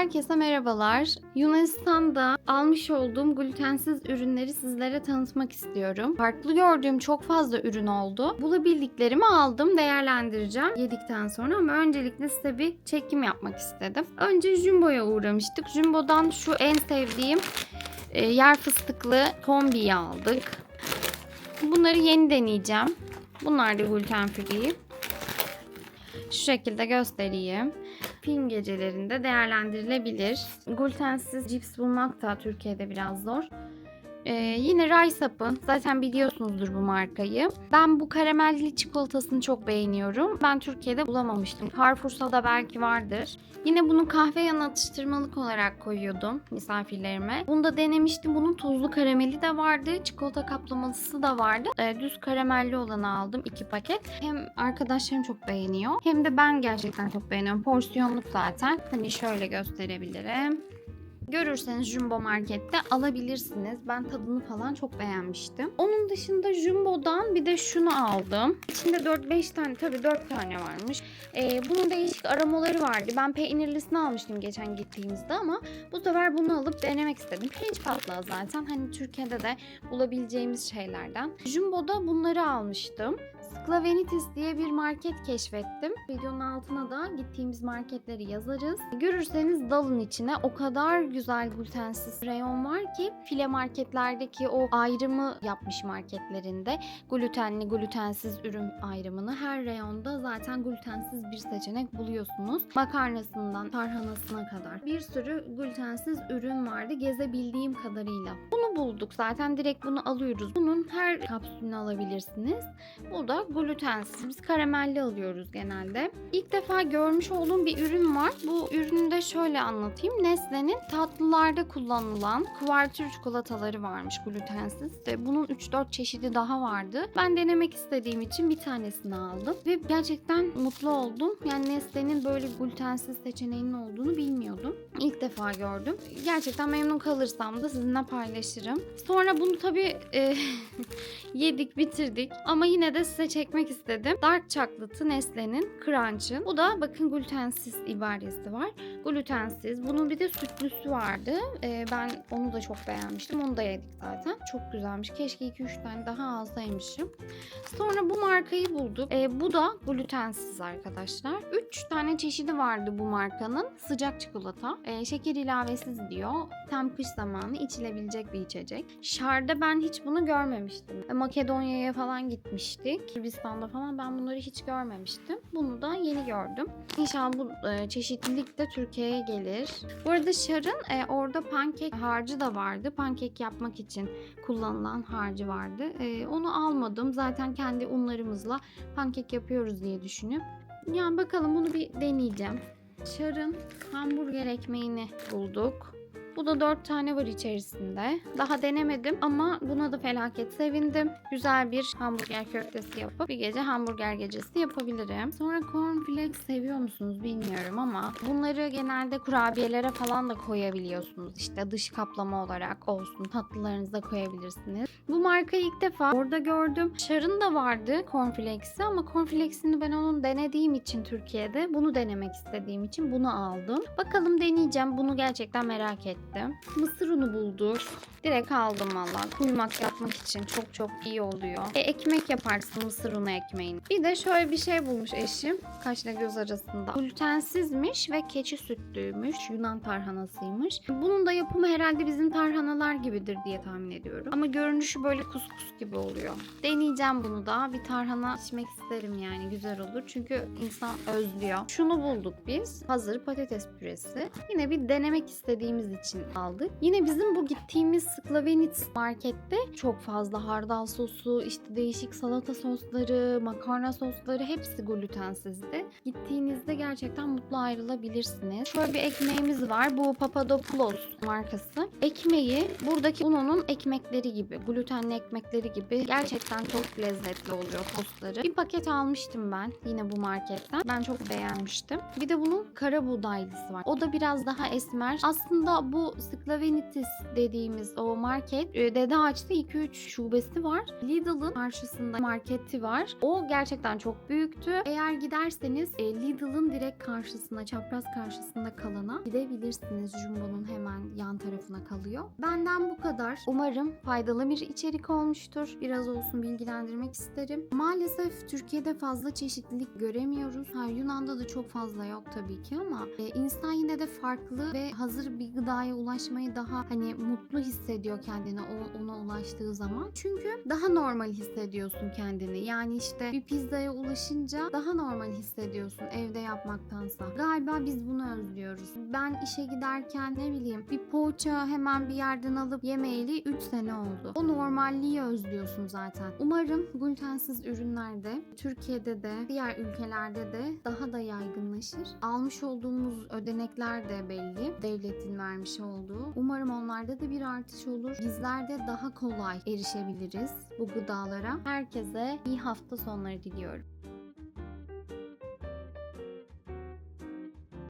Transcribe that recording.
Herkese merhabalar. Yunanistan'da almış olduğum glutensiz ürünleri sizlere tanıtmak istiyorum. Farklı gördüğüm çok fazla ürün oldu. Bulabildiklerimi aldım, değerlendireceğim yedikten sonra ama öncelikle size bir çekim yapmak istedim. Önce Jumbo'ya uğramıştık. Jumbo'dan şu en sevdiğim e, yer fıstıklı kombiyi aldık. Bunları yeni deneyeceğim. Bunlar da gluten free. Şu şekilde göstereyim. Film gecelerinde değerlendirilebilir. Glutensiz cips bulmak da Türkiye'de biraz zor. Ee, yine Rice Up'ın zaten biliyorsunuzdur bu markayı. Ben bu karamelli çikolatasını çok beğeniyorum. Ben Türkiye'de bulamamıştım. Carrefour'da da belki vardır. Yine bunu kahve yanı atıştırmalık olarak koyuyordum misafirlerime. Bunu da denemiştim. Bunun tuzlu karameli de vardı. Çikolata kaplaması da vardı. Ee, düz karamelli olanı aldım. iki paket. Hem arkadaşlarım çok beğeniyor. Hem de ben gerçekten çok beğeniyorum. Porsiyonluk zaten. Hani şöyle gösterebilirim. Görürseniz Jumbo Market'te alabilirsiniz. Ben tadını falan çok beğenmiştim. Onun dışında Jumbo'dan bir de şunu aldım. İçinde 4-5 tane, tabii 4 tane varmış. Ee, bunun değişik aromaları vardı. Ben peynirlisini almıştım geçen gittiğimizde ama bu sefer bunu alıp denemek istedim. Pirinç patlağı zaten hani Türkiye'de de bulabileceğimiz şeylerden. Jumbo'da bunları almıştım. Sklavenitis diye bir market keşfettim. Videonun altına da gittiğimiz marketleri yazarız. Görürseniz dalın içine o kadar güzel glutensiz reyon var ki file marketlerdeki o ayrımı yapmış marketlerinde. Glutenli, glutensiz ürün ayrımını her reyonda zaten glutensiz bir seçenek buluyorsunuz. Makarnasından tarhanasına kadar bir sürü glutensiz ürün vardı gezebildiğim kadarıyla. Bunu bulduk zaten direkt bunu alıyoruz. Bunun her kapsülünü alabilirsiniz. Bu da glutensiz. Biz karamelli alıyoruz genelde. İlk defa görmüş olduğum bir ürün var. Bu ürünü de şöyle anlatayım. Nesle'nin tatlılarda kullanılan kuvertür çikolataları varmış glutensiz. Ve bunun 3-4 çeşidi daha vardı. Ben denemek istediğim için bir tanesini aldım. Ve gerçekten mutlu oldum. Yani Nesle'nin böyle glutensiz seçeneğinin olduğunu bilmiyordum. İlk defa gördüm. Gerçekten memnun kalırsam da sizinle paylaşırım. Sonra bunu tabii e, yedik bitirdik. Ama yine de size çekmek istedim. Dark Chocolate'ı Nestle'nin Crunch'ın. Bu da bakın glutensiz ibaresi var. Glutensiz. Bunun bir de sütlüsü vardı. Ee, ben onu da çok beğenmiştim. Onu da yedik zaten. Çok güzelmiş. Keşke 2-3 tane daha alsaymışım. Sonra bu markayı bulduk. Ee, bu da glutensiz arkadaşlar. 3 tane çeşidi vardı bu markanın. Sıcak çikolata. Ee, şeker ilavesiz diyor. Tam kış zamanı içilebilecek bir içecek. Şar'da ben hiç bunu görmemiştim. Makedonya'ya falan gitmiştik. Sırbistan'da falan ben bunları hiç görmemiştim. Bunu da yeni gördüm. İnşallah bu e, çeşitlilik de Türkiye'ye gelir. Bu arada Şar'ın e, orada pankek harcı da vardı. Pankek yapmak için kullanılan harcı vardı. E, onu almadım. Zaten kendi unlarımızla pankek yapıyoruz diye düşünüp. Yani bakalım bunu bir deneyeceğim. Şar'ın hamburger ekmeğini bulduk. Bu da 4 tane var içerisinde. Daha denemedim ama buna da felaket sevindim. Güzel bir hamburger köftesi yapıp bir gece hamburger gecesi yapabilirim. Sonra cornflakes seviyor musunuz bilmiyorum ama bunları genelde kurabiyelere falan da koyabiliyorsunuz. İşte dış kaplama olarak olsun tatlılarınıza koyabilirsiniz. Bu markayı ilk defa orada gördüm. Şar'ın da vardı cornflakes'i ama cornflakes'ini ben onun denediğim için Türkiye'de bunu denemek istediğim için bunu aldım. Bakalım deneyeceğim. Bunu gerçekten merak ettim. Mısır unu bulduk. Direkt aldım valla. Kuymak yapmak için çok çok iyi oluyor. E, ekmek yaparsın mısır unu ekmeğini. Bir de şöyle bir şey bulmuş eşim. Kaşla göz arasında. Glutensizmiş ve keçi sütlüymüş. Yunan tarhanasıymış. Bunun da yapımı herhalde bizim tarhanalar gibidir diye tahmin ediyorum. Ama görünüşü böyle kuskus gibi oluyor. Deneyeceğim bunu da. Bir tarhana içmek isterim yani. Güzel olur. Çünkü insan özlüyor. Şunu bulduk biz. Hazır patates püresi. Yine bir denemek istediğimiz için aldık. Yine bizim bu gittiğimiz Sklavenitz markette çok fazla hardal sosu, işte değişik salata sosları, makarna sosları hepsi glutensizdi. Gittiğinizde gerçekten mutlu ayrılabilirsiniz. Şöyle bir ekmeğimiz var. Bu Papadopoulos markası. Ekmeği buradaki ununun ekmekleri gibi, glutenli ekmekleri gibi gerçekten çok lezzetli oluyor tostları. Bir paket almıştım ben yine bu marketten. Ben çok beğenmiştim. Bir de bunun kara buğdaylısı var. O da biraz daha esmer. Aslında bu bu Sklavenitis dediğimiz o market e, Dede Ağaç'ta 2-3 şubesi var. Lidl'ın karşısında marketi var. O gerçekten çok büyüktü. Eğer giderseniz e, Lidl'ın direkt karşısına, çapraz karşısında kalana gidebilirsiniz. Jumbo'nun hemen yan tarafına kalıyor. Benden bu kadar. Umarım faydalı bir içerik olmuştur. Biraz olsun bilgilendirmek isterim. Maalesef Türkiye'de fazla çeşitlilik göremiyoruz. Ha, Yunan'da da çok fazla yok tabii ki ama e, insan yine de farklı ve hazır bir gıdaya ulaşmayı daha hani mutlu hissediyor kendini o, ona ulaştığı zaman. Çünkü daha normal hissediyorsun kendini. Yani işte bir pizzaya ulaşınca daha normal hissediyorsun evde yapmaktansa. Galiba biz bunu özlüyoruz. Ben işe giderken ne bileyim bir poğaça hemen bir yerden alıp yemeyeli 3 sene oldu. O normalliği özlüyorsun zaten. Umarım glutensiz ürünler de Türkiye'de de diğer ülkelerde de daha da yaygınlaşır. Almış olduğumuz ödenekler de belli. Devletin vermiş olduğu. Umarım onlarda da bir artış olur. Bizler de daha kolay erişebiliriz bu gıdalara. Herkese iyi hafta sonları diliyorum.